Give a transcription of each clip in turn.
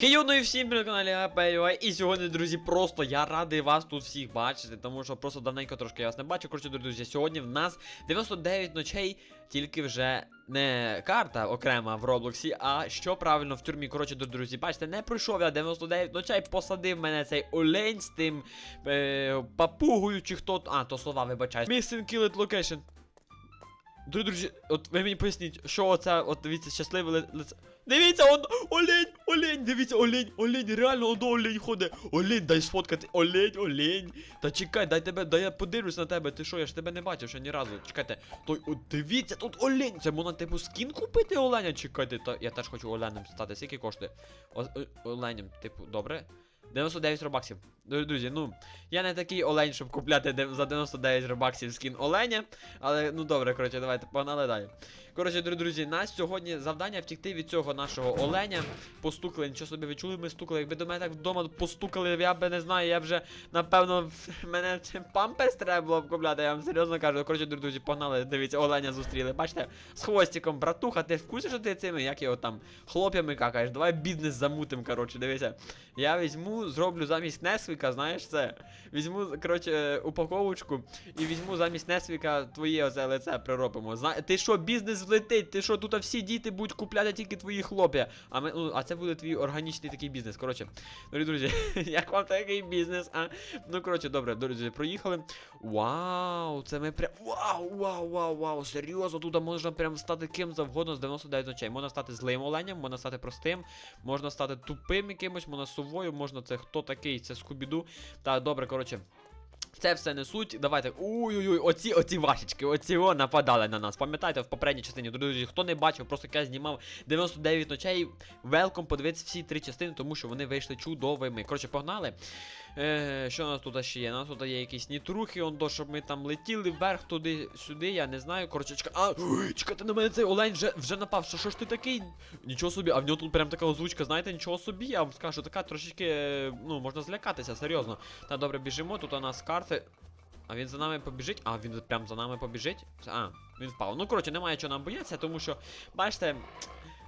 Ну і всім на каналі APUI. І сьогодні, друзі, просто я радий вас тут всіх бачити, тому що просто давненько трошки я вас не бачу. Коротше, друзі, сьогодні в нас 99 ночей, тільки вже не карта окрема в Роблоксі, а що правильно в тюрмі. Коротше, друзі, бачите, не пройшов я 99 ночей, посадив мене цей олень з тим е, папугою, чи хто. А, то слова вибачаюсь. Missing Killed Location. Друзі, от ви мені поясніть, що оце, от дивіться, щасливе ли- лице. Дивіться, он олень, олень, дивіться, олень, олень, реально он олень ходить. Олень, дай сфоткати, олень, олень. Та чекай, дай тебе, дай я подивлюсь на тебе. Ти що, я ж тебе не бачив ще ні разу. Чекайте. Той, от дивіться, тут олень. Це можна типу скін купити оленя? Чекайте, та я теж хочу оленем стати. Скільки коштує? О, оленем, типу, добре. 99 робаксів. Друзі, ну, я не такий олень, щоб купляти за 99 робаксів скін оленя. Але ну добре, коротше, давайте погнали далі. Коротше, друзі, нас сьогодні завдання втікти від цього нашого оленя. Постукали, нічого собі ви чули, ми стукали. Якби до мене так вдома постукали, я би не знаю, я вже, напевно, мене памперс треба було купляти, я вам серйозно кажу. Коротше, друзі, погнали, дивіться, оленя зустріли. Бачите, з хвостиком, братуха, ти в курсі, що ти цими, як його там, хлоп'ями какаєш, давай бізнес замутим, коротше, дивися. Я візьму, зроблю замість Несвіка, знаєш це. Візьму, коротше, е, упаковочку і візьму замість Несвіка твоє оце лице приробимо. Зна... Ти що, бізнес влетить? Ти що, тут всі діти будуть купляти тільки твої хлоп'я. А ми, ну, а це буде твій органічний такий бізнес. Коротше, дорогі друзі, як вам такий бізнес, а? Ну, коротше, добре, друзі, проїхали. Вау, це ми прям. Вау, вау, вау, вау. Серйозно, тут можна прям стати ким завгодно з 99 ночей. Можна стати злим оленем, можна стати простим, можна стати тупим якимось, можна совою, можна це хто такий, це скубіду. Та добре, коротше. Це все не суть. Давайте. Ой-ой-ой, оці оці вашечки, оці о нападали на нас. Пам'ятаєте, в попередній частині, друзі, хто не бачив, просто я знімав 99 ночей. Велком подивитися всі три частини, тому що вони вийшли чудовими. Коротше, погнали. Е, що у нас тут ще є? У нас тут є якісь нітрухи, он до, щоб ми там летіли вверх туди, сюди, я не знаю. Коротше, чекай. А, чекайте на мене цей олень вже, вже напав. Що, що ж ти такий? Нічого собі, а в нього тут прям така озвучка, знаєте, нічого собі, я вам скажу, така трошечки, е, ну, можна злякатися, серйозно. Та добре, біжимо, тут у нас карти. А він за нами побіжить? А, він прям за нами побіжить? А, він впав. Ну, коротше, немає чого нам боятися, тому що, бачите,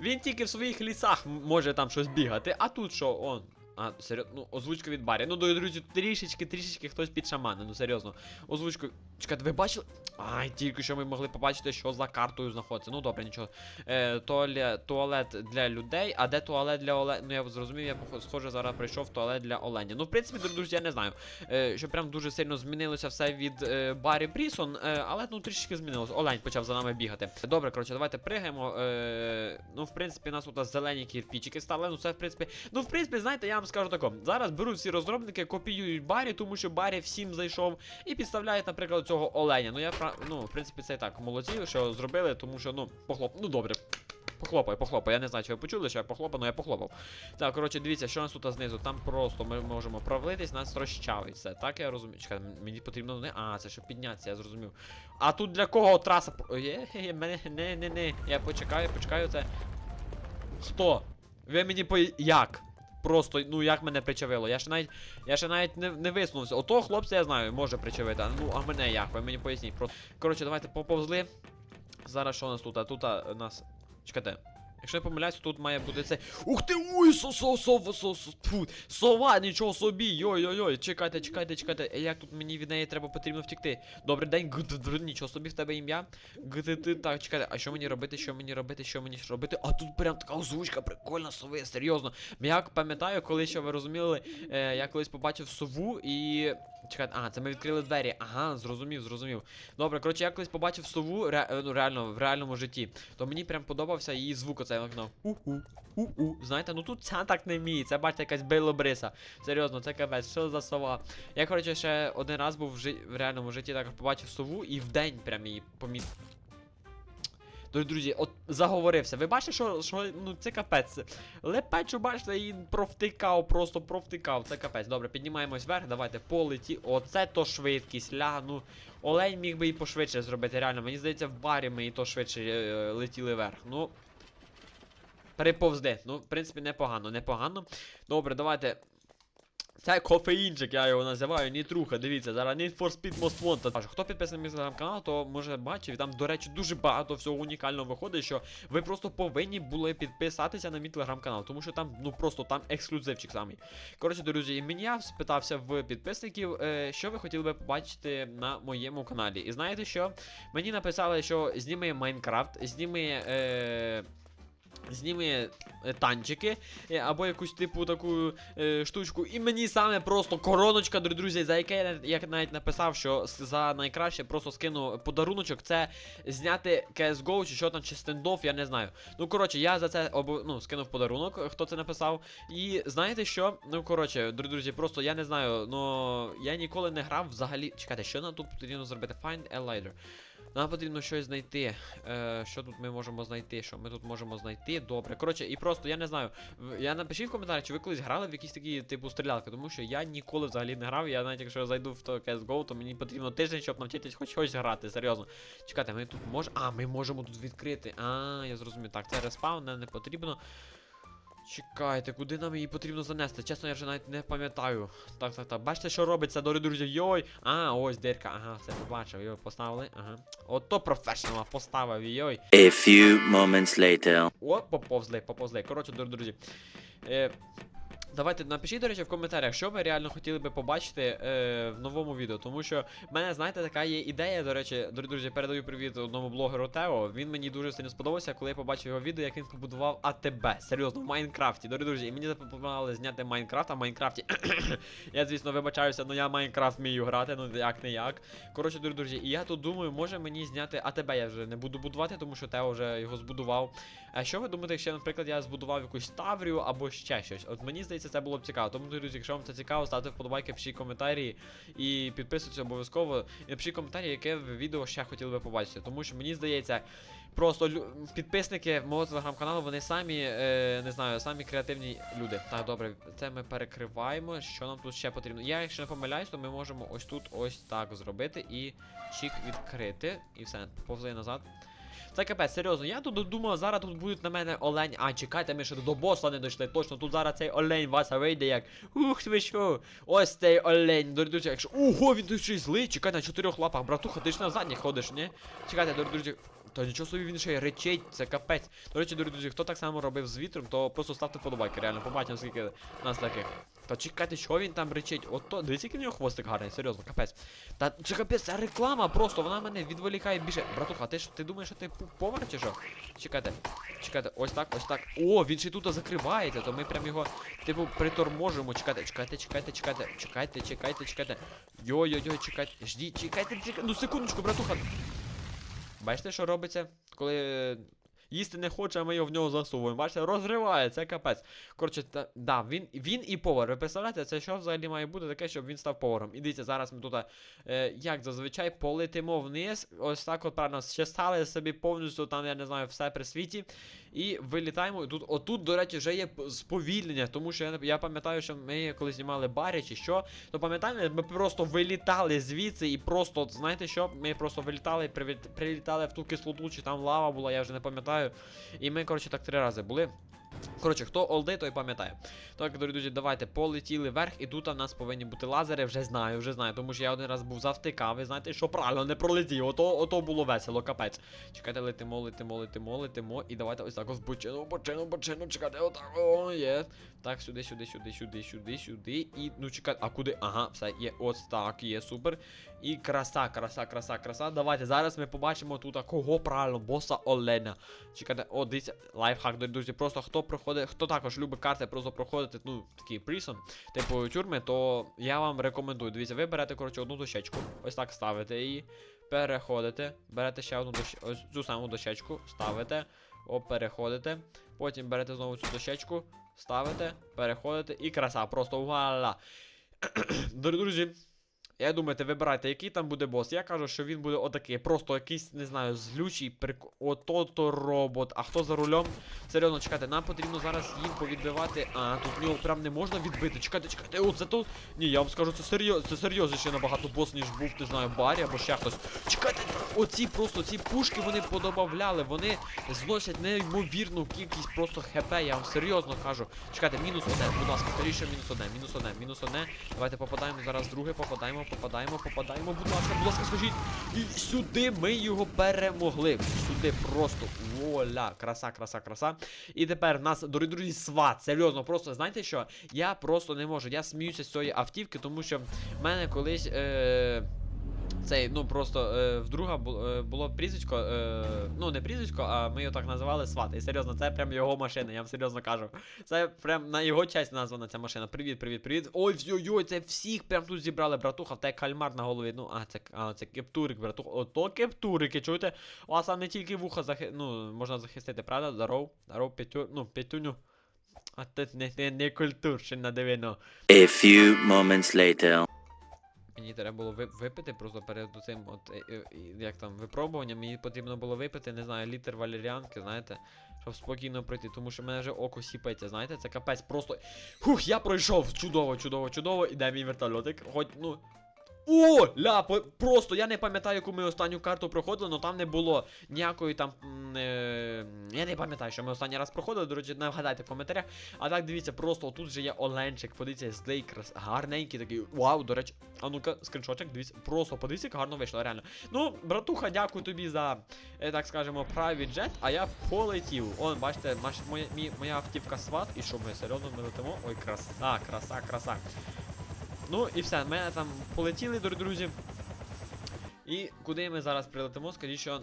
він тільки в своїх лісах може там щось бігати, а тут що, он. А, серйозно, ну, озвучка від Барі. Ну, друзі, трішечки, трішечки хтось під шамани, ну серйозно. Озвучку. Чекайте, ви бачили? Ай, тільки що ми могли побачити, що за картою знаходиться. Ну добре, нічого. Е, туалет, туалет для людей, а де туалет для оленя? Ну я зрозумів, я схоже зараз прийшов туалет для оленя. Ну, в принципі, друзі, я не знаю. Е, що прям дуже сильно змінилося все від е, Барі Брісон, е, але ну трішки змінилося. Олень почав за нами бігати. Добре, коротше, давайте пригаємо. Е, ну, в принципі, у нас тут зелені кірпічики стали. Ну, це в принципі. Ну, в принципі, знаєте, я вам скажу тако. Зараз беруть всі розробники, копіюють Барі, тому що Барі всім зайшов і підставляють, наприклад, цього оленя. Ну я ну, в принципі, це і так молодці, що зробили, тому що, ну, похлоп. Ну добре. Похлопай, похлопай. Я не знаю, чи ви почули, що я похлопав, але я похлопав. Так, коротше, дивіться, що у нас тут знизу. Там просто ми можемо провалитись, нас розчавить все. Так я розумію. Чекай, мені потрібно не. А, це щоб піднятися, я зрозумів. А тут для кого траса. Є. Не, не, не. Я почекаю, почекаю це. Хто? Ви мені по. Як? Просто, ну як мене причавило? Я ще навіть. Я ще навіть не, не висунувся. Ото хлопця я знаю, може причавити. Ну, а мене як? Ви мені поясніть. Просто. Коротше, давайте поповзли. Зараз що у нас тут? А тут у нас. Чекайте. Якщо я помиляюсь, тут має бути це. Ух ти! Ой, со со со со фу, Сова, нічого собі! Йой-йой-йой, чекайте, чекайте, чекайте. Е, Як тут мені від неї треба потрібно втікти? Добрий день, нічого собі в тебе ім'я. Так, чекайте, а що мені робити, що мені робити, що мені робити? А тут прям така озвучка, прикольна сови, серйозно. Я пам'ятаю, коли що ви розуміли, е, я колись побачив сову і. Чекайте, ага, це ми відкрили двері. Ага, зрозумів, зрозумів. Добре, коротше, я колись побачив сову ре, е, ну, реально, в реальному житті. То мені прям подобався її звук, оцей вікно. У-у, у-у. Знаєте, ну тут ця так не вміє. Це бачите якась билобриса. Серйозно, це капець, що за сова? Я, коротше, ще один раз був в, жит... в реальному житті, так побачив сову і вдень прям її помітив. Друзі, друзі, от заговорився. Ви бачите, що, що ну це капець. Лепечу, бачите, і провтикав, просто провтикав. Це капець. Добре, піднімаємось вверх, давайте полеті. Оце то швидкість, ля, ну. Олень міг би і пошвидше зробити, реально. Мені здається, в барі ми і то швидше е, летіли вверх. Ну. Переповзди. Ну, в принципі, непогано, непогано. Добре, давайте. Це кофеїнчик, я його називаю, нітруха, дивіться, зараз Need for Speed Most Wanted. Хто підписаний мій телеграм-канал, то може бачив, там, до речі, дуже багато всього унікального виходить, що ви просто повинні були підписатися на мій телеграм-канал, тому що там, ну просто там ексклюзивчик самий. Коротше, друзі, і мені я спитався в підписників, е, що ви хотіли би побачити на моєму каналі. І знаєте що? Мені написали, що зніми Майнкрафт, зніми. Е, Зніми е, танчики е, або якусь типу таку е, штучку. І мені саме просто короночка, друзі, за яке я, нав- я навіть написав, що за найкраще просто скину подаруночок, це зняти CSGO чи що там, чи стендов, я не знаю. Ну, коротше, я за це обо, ну, скинув подарунок, хто це написав. І знаєте що? Ну, коротше, друзі, просто я не знаю, ну я ніколи не грав взагалі. Чекайте, що нам тут потрібно зробити? Find a ladder. Нам потрібно щось знайти. Е, що тут ми можемо знайти? Що ми тут можемо знайти? Добре. Коротше, і просто я не знаю. Я напишіть в коментарях, чи ви колись грали в якісь такі типу стрілялки, тому що я ніколи взагалі не грав. Я навіть якщо зайду в то CSGO, то мені потрібно тиждень, щоб навчитись хоч щось грати. Серйозно. Чекайте, ми тут можемо. А, ми можемо тут відкрити. А, я зрозумів. Так, це респаун, не потрібно. Чекайте, куди нам її потрібно занести? Чесно, я вже навіть не пам'ятаю. Так, так, так. Бачите, що робиться, дорогі друзі? Йой! А, ось дирка, ага, все побачив. Йой, поставили. Ага. Ото професіонал поставив, йой. A few moments later. О, поповзли, поповзли. Коротше, дорогі друзі. Е, давайте напишіть, до речі, в коментарях, що ви реально хотіли би побачити е, в новому відео. Тому що в мене, знаєте, така є ідея, до речі, друзі, передаю привіт одному блогеру Тео. Він мені дуже сильно сподобався, коли я побачив його відео, як він побудував АТБ. Серйозно, в Майнкрафті. Дорогі друзі, і мені запропонували зняти Майнкрафт, а в Майнкрафті. я, звісно, вибачаюся, але я Майнкрафт вмію грати, ну як не як. Коротше, дорогі друзі, і я тут думаю, може мені зняти АТБ я вже не буду будувати, тому що Тео вже його збудував. А що ви думаєте, якщо, наприклад, я збудував якусь Таврію або ще щось? От мені здається, це було б цікаво. Тому, друзі, якщо вам це цікаво, ставте вподобайки, пишіть коментарі і підписуйтесь обов'язково. І напишіть коментарі, яке ви відео ще хотіли би побачити. Тому що мені здається, просто підписники мого телеграм-каналу, вони самі, е, не знаю, самі креативні люди. Так, добре, це ми перекриваємо. Що нам тут ще потрібно? Я, якщо не помиляюсь, то ми можемо ось тут ось так зробити і чік відкрити. І все, повзли назад. Це капець, серйозно, я тут думав, зараз тут будуть на мене олень. А, чекайте, ми ще до боса не дійшли. Точно, тут зараз цей олень Вася вийде як. Ух ви що? Ось цей олень. Дорогі друзі, якщо. Ого, він тут ще злий. Чекай на чотирьох лапах, братуха, ти ж на задніх ходиш, ні? Чекайте, дорогі друзі. Та нічого собі він ще й речить, це капець. До речі, дорогі друзі, хто так само робив з вітром, то просто ставте вподобайки, реально, побачимо, скільки нас таких. Та чекайте, що він там речить? Ото, дивіться, який в нього хвостик гарний, серйозно, капець. Та це капець, це реклама просто, вона мене відволікає більше. Братуха, ти ж ти думаєш, що ти повар чи що? Чекайте, чекайте, ось так, ось так. О, він ще тут закривається, то ми прям його, типу, приторможимо. Чекайте, чекайте, чекайте, чекайте, чекайте, чекайте, чекайте. Йой-йой-йой, чекайте. Ждіть, чекайте, чекайте. Ну секундочку, братуха. Бачите, що робиться? Коли е, їсти не хоче, а ми його в нього засовуємо. Бачите, розриває, це капець. Коротше, та, да, він, він і повар. Ви представляєте, це що взагалі має бути таке, щоб він став поваром. І дивіться, зараз ми тут, е, як зазвичай, полетимо вниз. Ось так от правильно, ще стали собі повністю там, я не знаю, все при світі. І вилітаємо. Тут, отут, до речі, вже є сповільнення, тому що я, я пам'ятаю, що ми коли знімали барі чи що, то пам'ятаєте, ми просто вилітали звідси і просто, знаєте що, ми просто вилітали, і прилітали в ту кислоту, чи там лава була, я вже не пам'ятаю. І ми, коротше, так три рази були. Коротше, хто олди, той пам'ятає. Так, дорогі друзі, давайте полетіли вверх, і тут у нас повинні бути лазери, вже знаю, вже знаю. Тому що я один раз був завтикав, ви знаєте, що правильно не пролетів. Ото, ото було весело, капець. Чекайте, летимо, летимо, летимо, летимо. І давайте ось так ось бочину, бочину, бочину, чекайте, отак, о, є. Так, сюди, сюди, сюди, сюди, сюди, сюди. І, ну чекайте, а куди? Ага, все, є, ось так, є, супер. І краса, краса, краса, краса. Давайте, зараз ми побачимо тут, кого правильно, боса Оленя. Чекайте, о, дивіться, лайфхак, дорогі друзі, просто хто проходить, хто також любить карти, просто проходити, ну, такий прison, типу тюрми, то я вам рекомендую. Дивіться, ви берете, коротше, одну дощечку, ось так ставите її, переходите, берете ще одну дощечку, ось цю саму дощечку, ставите, о, переходите, потім берете знову цю дощечку, ставите, переходите і краса, просто вуаля. Друзі, я думаєте, вибирайте, який там буде бос. Я кажу, що він буде отакий, просто якийсь, не знаю, злючий прик... Ото-то робот. А хто за рулем? Серйозно, чекайте, нам потрібно зараз їм повідбивати. А, тут нього прям не можна відбити. Чекайте, чекайте, о, це тут. Ні, я вам скажу, це серйозно, це серйозніше набагато бос, ніж був, не знаю, Барі або ще хтось. Чекайте, оці просто ці пушки вони подобавляли, вони зносять неймовірну кількість просто хп, я вам серйозно кажу. Чекайте, мінус одне, будь ласка, скоріше мінус одне, мінус одне, мінус одне. Давайте попадаємо зараз друге, попадаємо, попадаємо, попадаємо, будь ласка, будь ласка, скажіть. І сюди ми його перемогли. Сюди просто. Воля, краса, краса, краса. І тепер в нас, дорогі друзі, сват. Серйозно, просто знаєте що? Я просто не можу. Я сміюся з цієї автівки, тому що в мене колись. Е- цей, ну просто е, в друга е, було прізвисько, е, ну не прізвисько, а ми його так називали сват. І серйозно, це прям його машина, я вам серйозно кажу. Це прям на його честь названа ця машина. Привіт, привіт, привіт. Ой, ой, це всіх прям тут зібрали, братуха, в тебе кальмар на голові. Ну, а, це, а, це кептурик, братуха. Ото кептурики, чуєте? У вас там не тільки вуха захи... ну, можна захистити, правда? Здоров, здоров, п'ятю, ну, п'ятюню. А ти не, не, не культурщина, дивино. A few moments later. Мені треба було випити просто перед цим, от е, е, як там випробуванням, мені потрібно було випити, не знаю, літр валеріанки, знаєте, щоб спокійно пройти, тому що в мене вже око сіпається, знаєте, це капець просто. Хух, я пройшов! Чудово, чудово, чудово, іде мій вертольотик. Хоч, ну. О, ля, просто я не пам'ятаю, яку ми останню карту проходили, але там не було ніякої там. Е, я не пам'ятаю, що ми останній раз проходили, до речі, нагадайте в коментарях. А так дивіться, просто тут же є Оленчик, подивіться, злий, крас, гарненький такий. Вау, до речі, а ну-ка, скріншотик, дивіться, просто подивіться, як гарно вийшло, реально. Ну, братуха, дякую тобі за, е, так скажемо, private jet, а я полетів. Он, бачите, моя, моя автівка сват, і що ми серйозно ми летимо? Ой, краса, краса, краса. Ну і все, ми там полетіли, друзі. І куди ми зараз прилетимо, скажіть, що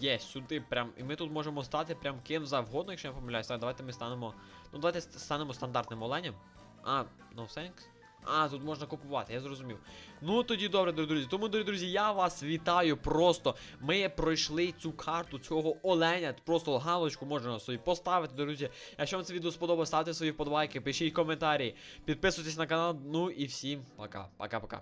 є сюди прям. І ми тут можемо стати прям ким завгодно, якщо я помиляюся. Так, давайте ми станемо. Ну, давайте станемо стандартним оленем. А, no thanks. А, тут можна купувати, я зрозумів. Ну тоді добре, дорогі друзі. Тому, дорогі друзі, я вас вітаю просто. Ми пройшли цю карту цього оленя. Просто галочку можна собі поставити, друзі. Якщо вам це відео сподобалось, ставте свої вподобайки, пишіть коментарі, підписуйтесь на канал. Ну і всім пока. Пока-пока.